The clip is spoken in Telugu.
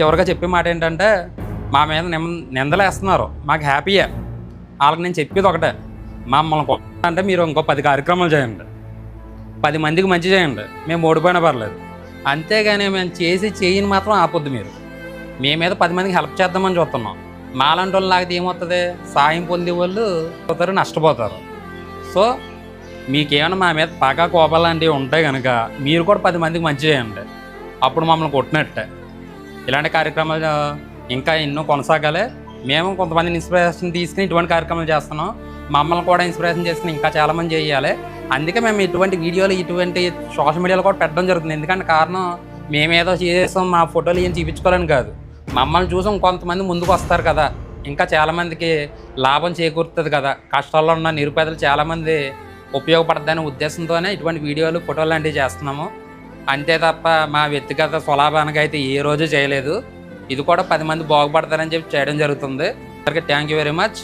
చివరిగా చెప్పే మాట ఏంటంటే మా మీద నిమ్ నిందలేస్తున్నారు. మాకు హ్యాపీయే. వాళ్ళకి నేను చెప్పేది ఒకటే. మమ్మల్ని అంటే మీరు ఇంకో పది కార్యక్రమాలు చేయండి. పది మందికి మంచి చేయండి. మేము ఓడిపోయినా పర్లేదు. అంతేగాని మేము చేసి చేయని మాత్రం ఆపొద్దు మీరు. మీ మీద పది మందికి హెల్ప్ చేద్దామని చూస్తున్నాం. మాలాంటి వాళ్ళు లాగితే ఏమవుతుంది? సాయం పొందే వాళ్ళు పోతారు నష్టపోతారు. సో మీకేమైనా మా మీద పగా కోపాలు లాంటివి ఉంటాయి కనుక మీరు కూడా పది మందికి మంచి చేయండి. అప్పుడు మమ్మల్ని కొట్టినట్టే. ఇలాంటి కార్యక్రమాలు ఇంకా ఎన్నో కొనసాగాలి. మేము కొంతమందిని ఇన్స్పిరేషన్ తీసుకుని ఇటువంటి కార్యక్రమాలు చేస్తున్నాం. మమ్మల్ని కూడా ఇన్స్పిరేషన్ చేసుకుని ఇంకా చాలామంది చేయాలి. అందుకే మేము ఇటువంటి వీడియోలు ఇటువంటి సోషల్ మీడియాలో కూడా పెట్టడం జరుగుతుంది. ఎందుకంటే కారణం మేమేదో చేసాం మా ఫోటోలు ఏం చూపించుకోవాలని కాదు. మమ్మల్ని చూసి కొంతమంది ముందుకు వస్తారు కదా. ఇంకా చాలామందికి లాభం చేకూరుతుంది కదా. కష్టాల్లో ఉన్న నిరుపేదలు చాలామంది ఉపయోగపడద్దనే ఉద్దేశంతోనే ఇటువంటి వీడియోలు ఫోటోలు లాంటివి చేస్తున్నాము. అంతే తప్ప మా వ్యక్తిగత స్వలాభానికి అయితే ఏ రోజు చేయలేదు. ఇది కూడా పది మంది బాగుపడతారని చెప్పి చేయడం జరుగుతుంది. Thank you very much